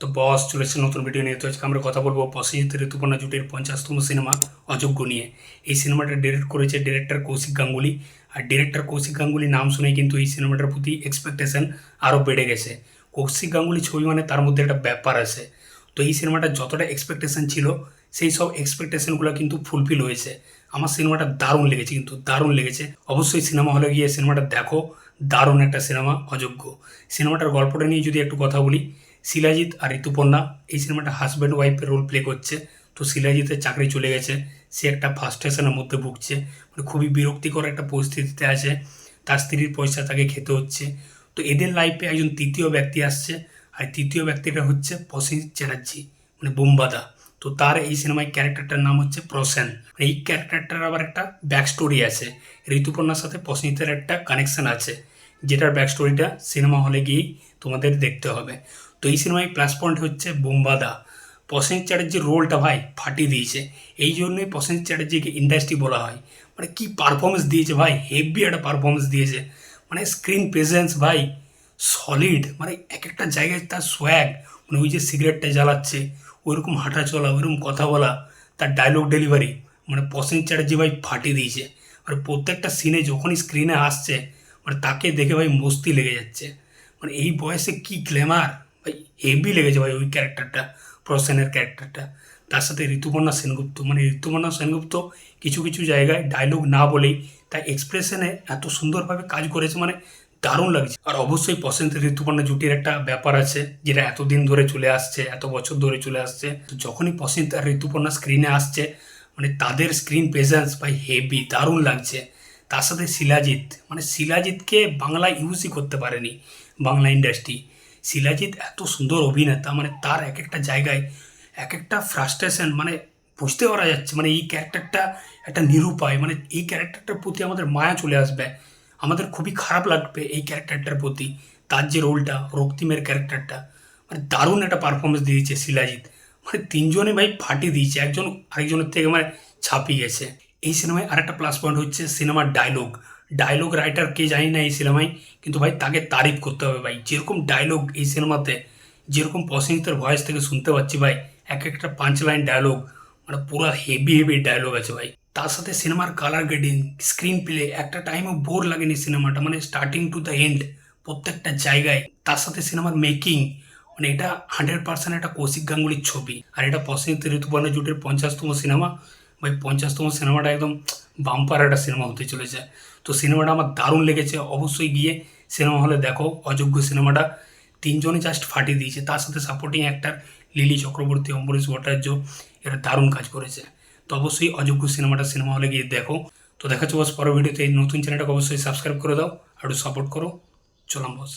তো বস চলে এসেছে নতুন ভিডিও নিয়ে। তো আজকে আমরা কথা বলব প্রসেনজিৎ ঋতুপর্ণা জুটির পঞ্চাশতম সিনেমা অযোগ্য নিয়ে। এই সিনেমাটা ডিরেক্ট করেছে ডিরেক্টর কৌশিক গাঙ্গুলি। আর ডিরেক্টর কৌশিক গাঙ্গুলি নাম শুনেই কিন্তু এই সিনেমাটার প্রতি এক্সপেকটেশন আরও বেড়ে গেছে। কৌশিক গাঙ্গুলি ছবি মানে তার মধ্যে একটা ব্যাপার আছে। তো এই সিনেমাটা যতটা এক্সপেকটেশন ছিল, সেই সব এক্সপেকটেশনগুলো কিন্তু ফুলফিল হয়েছে। আমার সিনেমাটা দারুণ লেগেছে কিন্তু, দারুণ লেগেছে। অবশ্যই সিনেমা হলে গিয়ে সিনেমাটা দেখো। দারুণ একটা সিনেমা অযোগ্য। সিনেমাটার গল্পটা নিয়ে যদি একটু কথা বলি শিলাজিৎ আর ঋতুপর্ণা এই সিনেমাটা হাজব্যান্ড ওয়াইফের রোল প্লে করছে। তো শিলাজিতের চাকরি চলে গেছে। সে একটা ফার্স্টেশনের মধ্যে ভুগছে। মানে খুবই বিরক্তিকর একটা পরিস্থিতিতে আছে। তার স্ত্রীর পয়সা তাকে খেতে হচ্ছে। তো এদের লাইফে একজন তৃতীয় ব্যক্তি আসছে। আর তৃতীয় ব্যক্তিটা হচ্ছে প্রসেনজিৎ চ্যাটার্জি মানে বোম্বাদা। তো তার এই সিনেমায় ক্যারেক্টারটার নাম হচ্ছে প্রসেন। মানে এই ক্যারেক্টারটার আবার একটা ব্যাক স্টোরি আছে। ঋতুপর্ণার সাথে প্রসেনজিতের একটা কানেকশন আছে। যেটার ব্যাক স্টোরিটা সিনেমা হলে গিয়েই তোমাদের দেখতে হবে। তো এই সিনেমায় প্লাস পয়েন্ট হচ্ছে বোম্বাদা। প্রসেনজিৎ চ্যাটার্জির রোলটা ভাই ফাটিয়ে দিয়েছে। এই জন্যই প্রসেনজিৎ চ্যাটার্জিকে ইন্ডাস্ট্রি বলা হয়। মানে কি পারফরমেন্স দিয়েছে ভাই? হেভি একটা পারফরমেন্স দিয়েছে। মানে স্ক্রিন প্রেজেন্স ভাই সলিড মানে এক একটা জায়গায় তার সোয়াগ মানে ওই যে সিগারেটটা জ্বালাচ্ছে, ওইরকম হাঁটা চলা, ওইরকম কথা বলা, তার ডায়লগ ডেলিভারি মানে প্রসেনজিৎ চ্যাটার্জি ভাই ফাটিয়ে দিয়েছে। মানে প্রত্যেকটা সিনে যখনই স্ক্রিনে আসছে মানে তাকে দেখে ভাই মস্তি লেগে যাচ্ছে। মানে এই বয়সে কি গ্ল্যামার ভাই হেভি লেগেছে ভাই ওই ক্যারেক্টারটা প্রসেনের ক্যারেক্টারটা তার সাথে ঋতুপর্ণা সেনগুপ্ত। মানে ঋতুপর্ণা সেনগুপ্ত কিছু কিছু জায়গায় ডায়লগ না বলেই তার এক্সপ্রেশনে এত সুন্দরভাবে কাজ করেছে মানে দারুণ লাগছে। আর অবশ্যই প্রসেনজিৎ ঋতুপর্ণা জুটির একটা ব্যাপার আছে, যেটা এতদিন ধরে চলে আসছে, এত বছর ধরে চলে আসছে। তো যখনই প্রসেনজিৎ আর ঋতুপর্ণা স্ক্রিনে আসছে মানে তাদের স্ক্রিন প্রেজেন্স ভাই হেভি দারুণ লাগছে। তার সাথে শিলাজিৎ মানে শিলাজিৎকে বাংলা ইউজই করতে পারেনি, বাংলা ইন্ডাস্ট্রি শিলাজিৎ এত সুন্দর অভিনেতা মানে তার এক একটা জায়গায় এক একটা ফ্রাস্ট্রেশন মানে বুঝতে পারা যাচ্ছে মানে এই ক্যারেক্টারটা একটা নিরুপায় মানে এই ক্যারেক্টারটার প্রতি আমাদের মায়া চলে আসবে। আমাদের খুবই খারাপ লাগবে এই ক্যারেক্টারটার প্রতি, তার যে রোলটা রক্তিমের ক্যারেক্টারটা মানে দারুণ একটা পারফরমেন্স দিয়েছে শিলাজিৎ মানে তিনজনে ভাই ফাটিয়ে দিয়েছে, একজন আরেকজনের থেকে মানে ছাপিয়ে গেছে। এই সিনেমায় আরেকটা প্লাস পয়েন্ট হচ্ছে সিনেমার ডায়লগ ডায়লগ রাইটার কে জানি না এই সিনেমায়, কিন্তু ভাই তাকে তারিফ করতে হবে ভাই। যেরকম ডায়লগ এই সিনেমাতে, যেরকম প্রসেনজিতের ভয়েস থেকে শুনতে পাচ্ছি ভাই, এক একটা পাঁচ লাইন ডায়লগ মানে পুরো হেভি হেভি ডায়লগ আছে ভাই। তার সাথে সিনেমার কালার গ্রেডিং স্ক্রিন প্লে একটা টাইমও বোর লাগেনি সিনেমাটা মানে স্টার্টিং টু দ্য এন্ড প্রত্যেকটা জায়গায়। তার সাথে সিনেমার মেকিং মানে এটা হান্ড্রেড পার্সেন্ট একটা কৌশিক গাঙ্গুলির ছবি। আর এটা প্রসেনজিৎ ঋতুপর্ণা জুটের পঞ্চাশতম সিনেমা ভাই পঞ্চাশতম সিনেমাটা একদম বাম্পার একটা সিনেমা হতে চলেছে। তো সিনেমাটা আমার দারুণ লেগেছে। অবশ্যই গিয়ে সিনেমা হলে দেখো, অযোগ্য সিনেমাটা। তিনজনই জাস্ট ফাটিয়ে দিয়েছে। তার সাথে সাপোর্টিং অ্যাক্টার লিলি চক্রবর্তী, অম্বরীশ ভট্টাচার্য, এরা দারুণ কাজ করেছে। তো অবশ্যই অযোগ্য সিনেমাটা সিনেমা হলে গিয়ে দেখো। তো দেখাচ্ছ বস পরের ভিডিওতে এই নতুন চ্যানেলটাকে অবশ্যই সাবস্ক্রাইব করে দাও আর সাপোর্ট করো। চলাম বস।